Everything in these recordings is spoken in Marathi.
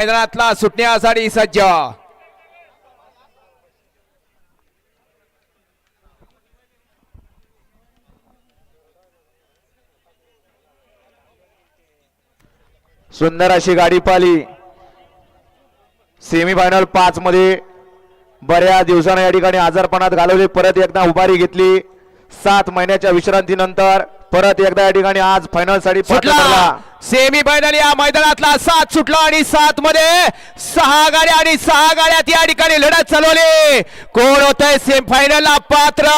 मैदानातला सुटण्यासाठी सज्ज. सुंदर अशी गाडी पाली सेमीफायनल पाच मध्ये बऱ्याच दिवसानं या ठिकाणी आजारपणात घालवली. परत एकदा उभारी घेतली. सात महिन्याच्या विश्रांतीनंतर परत एकदा या ठिकाणी आज फायनलसाठी. सेमी फायनल या मैदानातला सात सुटला आणि सात मध्ये सहा गाड्या आणि सहा गाड्यात या ठिकाणी लढत चालवली. कोण होत आहे सेमी फायनल ला पात्र?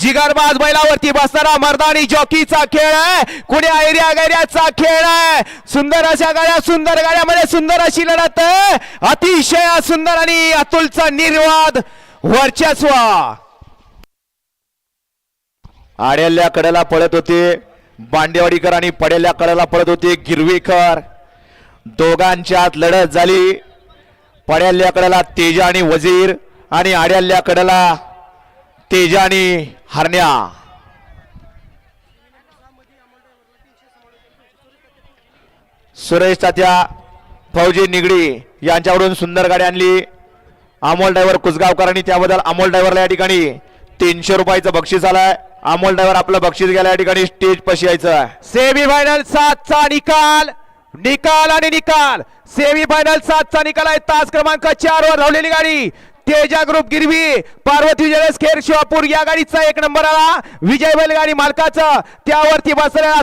जिगरबाज बैलावरती बसणारा मर्दानी जॉकीचा खेळ आहे. कुणी ऐर्या गैर्याचा खेळ आहे? सुंदर अशा गाड्या सुंदर गाड्यामध्ये सुंदर अशी लढत अतिशय सुंदर आणि अतुलचा निर्वाद वर्चस्व. आड्याल्या कडेला पळत होते. बांडेवाडीकर आणि पडेल्या कडेला पळत होते दोघांच्या दोघांच्यात लढत झाली. पड्याल्या कडेला तेजा आणि वजीर आणि आड्याल्या कडेला तेजा आणि हरण्या. सुरेश तात्या फौजी निगडी यांच्याकडून सुंदर गाडी आणली. अमोल ड्रायव्हर कुसगावकर आणि त्याबद्दल अमोल ड्रायव्हरला या ठिकाणी तीनशे रुपयाचं बक्षीस आलंय. अमोल ड्रायव्हर आपलं बक्षीस गेल्या या ठिकाणी स्टेज पशी यायचं आहे. सेमी फायनल सातचा निकाल निकाल आणि निकाल. सेमी फायनल सातचा निकाल आहे. तास क्रमांक चार वर धावलेली गाडी. तेजा ग्रुप गिरवी पार्वती विजय खेर शिवापूर या गाडीचा एक नंबर आला. विजय बैलगाडी मालकाचं त्यावरती बसलेला